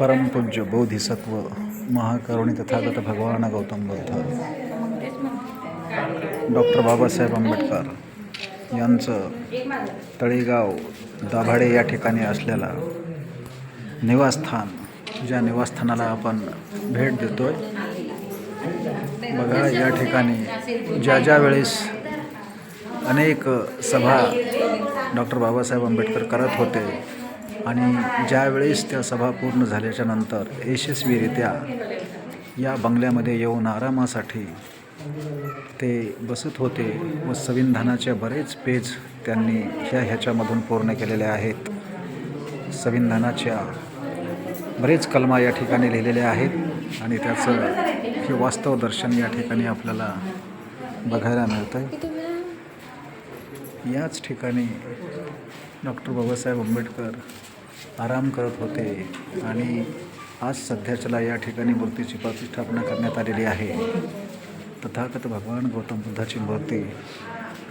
परमपूज्य बोधिसत्व महाकरुणी तथागत भगवान गौतम बुद्ध. डॉक्टर बाबासाहेब आंबेडकर यांचं तळेगाव दाभाडे या ठिकाणी असलेला निवासस्थान ज्या निवासस्थानाला आपण भेट देतोय. बघा या ठिकाणी ज्या ज्या वेळेस अनेक सभा डॉक्टर बाबासाहेब आंबेडकर करत होते. आणि ज्यावेळेस त्या सभा पूर्ण झाल्याच्यानंतर यशस्वीरित्या या बंगल्यामध्ये येऊन आरामासाठी ते बसत होते व संविधानाचे बरेच पेज त्यांनी ह्या ह्याच्यामधून पूर्ण केलेले आहेत. संविधानाच्या बरेच कलमा या ठिकाणी लिहिलेल्या आहेत आणि त्याचं हे वास्तव दर्शन या ठिकाणी आपल्याला बघायला मिळतं आहे याच ठिकाणी डॉक्टर बाबासाहेब आंबेडकर आराम करत होते आणि आज सध्याच्याला या ठिकाणी मूर्तीची प्रतिष्ठापना करण्यात आलेली आहे. तथागत भगवान गौतम बुद्धाची मूर्ती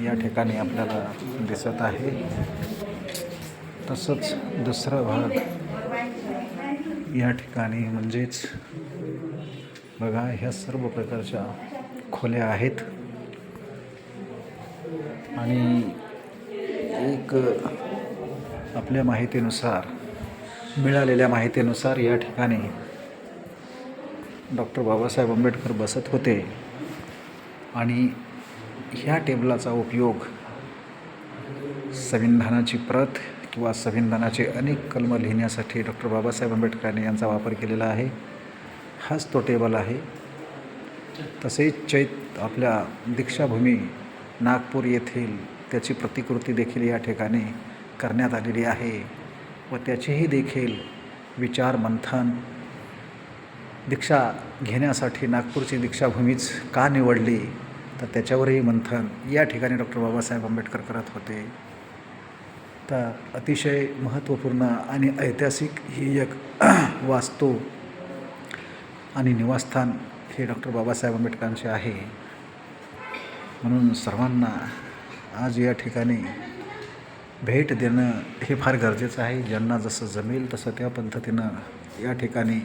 या ठिकाणी आपल्याला दिसत आहे. तसंच दुसरा भाग या ठिकाणी म्हणजेच बघा ह्या सर्व प्रकारच्या खोल्या आहेत. आणि एक आपल्या माहितीनुसार मिळालेल्या माहितीनुसार या ठिकाणी डॉक्टर बाबासाहेब आंबेडकर बसत होते. आणि ह्या टेबलाचा उपयोग संविधानाची प्रत किंवा संविधानाचे अनेक कलम लिहिण्यासाठी डॉक्टर बाबासाहेब आंबेडकरांनी यांचा वापर केलेला आहे. हाच तो टेबल आहे. तसेच चैत आपल्या दीक्षाभूमी नागपूर येथील त्याची प्रतिकृती देखील या ठिकाणी करण्यात आलेली आहे व त्याचेही देखील विचार मंथन दीक्षा घेण्यासाठी नागपूरची दीक्षाभूमीच का निवडली तर त्याच्यावरही मंथन या ठिकाणी डॉक्टर बाबासाहेब आंबेडकर करत होते. तर अतिशय महत्त्वपूर्ण आणि ऐतिहासिक ही एक वास्तू आणि निवासस्थान हे डॉक्टर बाबासाहेब आंबेडकरांचे आहे. म्हणून सर्वांना आज या ठिकाणी भेट देणं हे फार गरजेचं आहे. ज्यांना जसं जमेल तसं त्या पद्धतीनं या ठिकाणी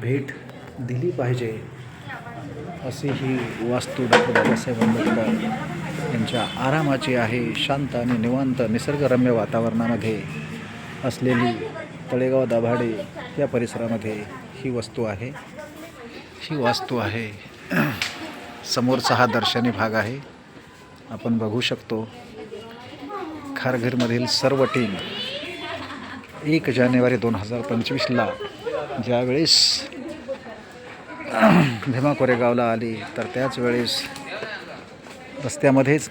भेट दिली पाहिजे अशी ही वास्तू डॉक्टर बाबासाहेब आंबेडकर यांच्या आरामाची आहे. शांत आणि निवांत निसर्गरम्य वातावरणामध्ये असलेली तळेगाव दाभाडे या परिसरामध्ये ही वस्तू आहे. ही वास्तू आहे. समोरचा हा दर्शनी भाग आहे. आपण बघू शकतो खारघरमधील सर्व टीम एक जानेवारी दोन हजार पंचवीसला ज्यावेळेस भीमा कोरेगावला आली तर त्याच वेळेस रस्त्यामध्येच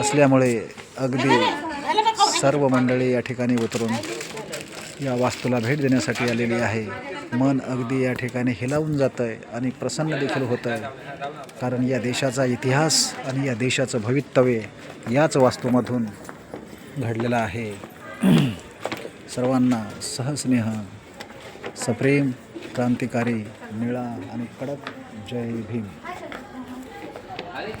असल्यामुळे अगदी सर्व मंडळी या ठिकाणी उतरून या वास्तूला भेट देण्यासाठी आलेली आहे. मन अगदी या ठिकाणी हिलावून जातं आहे आणि प्रसन्न देखील होतं आहे कारण या देशाचा इतिहास आणि या देशाचं भवितव्य याच वास्तूमधून घडलेलं आहे. सर्वांना सहस्नेह सप्रेम क्रांतिकारी निळा आणि कडक जय भीम.